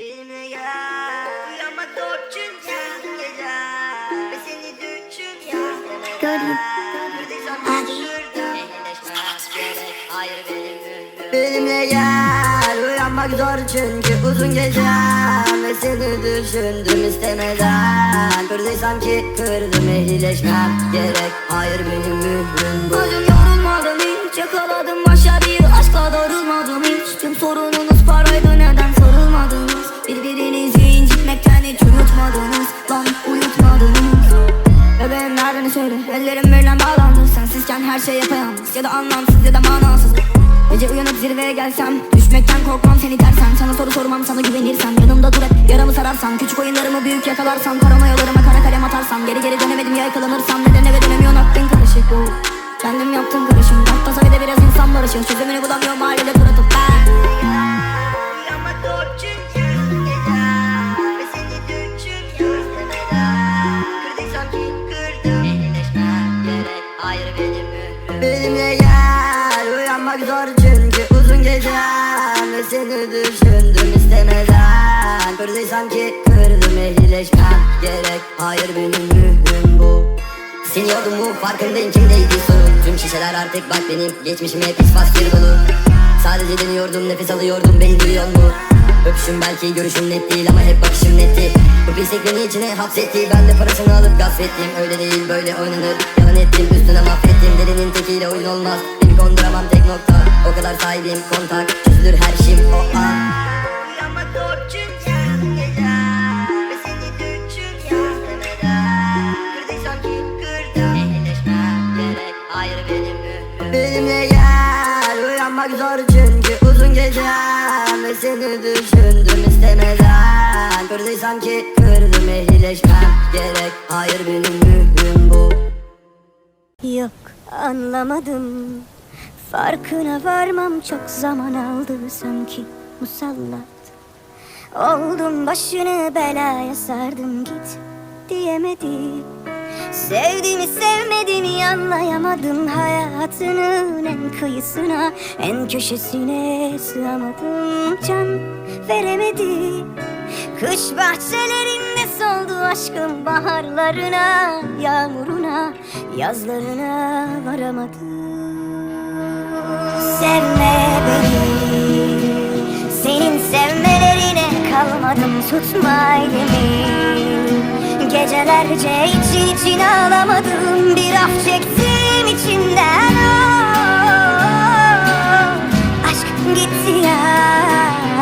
Benimle gel Uyanmak zor çünkü geceler Ve seni düşünüyorum Gördüm. Hadi. Hayır benim Benimle gel Uyanmak zor çünkü uzun gecem Ve seni düşündüm istemeden. Kırdıysam ki kırdım ehlileşmem gerek. Hayır benim mührüm bu. Acım hiç uyutmadınız Lan uyutmadınız Bebeğim nereden söyle Ellerim birden bağlandı. Sensizken her şey yapayalnız. Ya da anlamsız ya da manasız. Gece uyanıp zirveye gelsem Düşmekten korkmam seni dersen. Sana soru sormam sana güvenirsem. Yanımda dur hep yaramı sararsan Küçük oyunlarımı büyük yakalarsam. Paranoyalarıma kara kalem atarsam. Geri geri dönemedim ya yakalanırsam Neden eve dönemiyorsun? Aklın karışık. Bu Kendim yaptım karışım. Hatta sayıda biraz insan barışıyor. Çözümünü bulamıyorum mahallede Benimle gel. Uyanmak zor çünkü uzun gecem Ve seni düşündüm istemeden. Kırdıysam ki kırdım ehlileşmem gerek. Hayır benim mührüm bu. Siniyordum bu farkındayım kimdeydi sorun. Tüm şişeler artık bak benim geçmişim hep ispaskir dolu Sadece deniyordum nefes alıyordum beni duyuyor mu? Öpüşüm belki görüşüm net değil ama hep bakışım netti. Bu pislik beni içine hapsetti. Ben de parasını alıp gasp ettim Öyle değil böyle oynanır. Yalan ettim üstüne mahvettim. Delinin tekiyle oyun olmaz. Beni konduramam tek nokta. O kadar sahibim kontak. Çözülür her şeyim o an. Benim mührüm Benimle gel Uyanmak zor çünkü uzun gecem Ve seni düşündüm istemeden. Kırdıysam ki kırdım ehlileşmem gerek. Hayır benim mührüm bu. Yok anlamadım. Farkına varmam çok zaman aldı sanki musallat. Oldum başını belaya sardım git diyemedim Sevdiğimi sevmediğimi anlayamadım Hayatının en kıyısına en köşesine sığamadım Can veremedim Kış bahçelerinde soldu aşkım baharlarına Yağmuruna yazlarına varamadım Sevme beni Senin sevmelerine kalmadım tutma elimi Gecelerce için için ağlamadım Bir af çektim içimden. Oh. Aşk gitti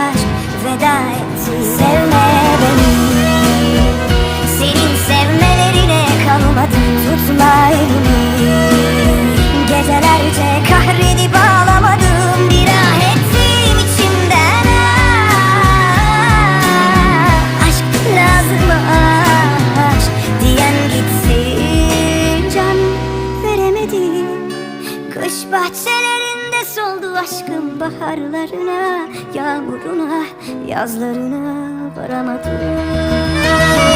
aşk veda etti. Sevme beni. Senin sevmelerine kalmadım tutma elimi. Gecelerce kahredip ağlamadım Bahçelerinde soldu aşkım baharlarına Yağmuruna, yazlarına varamadım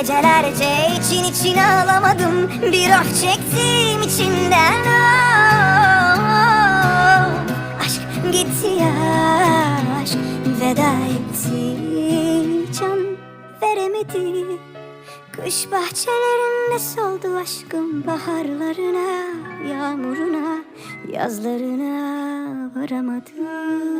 Gecelerce için için ağlamadım Bir ah çektim içimden oh. Aşk gitti aşk veda etti Can veremedi Kış bahçelerinde soldu aşkım baharlarına, yağmuruna, yazlarına varamadım.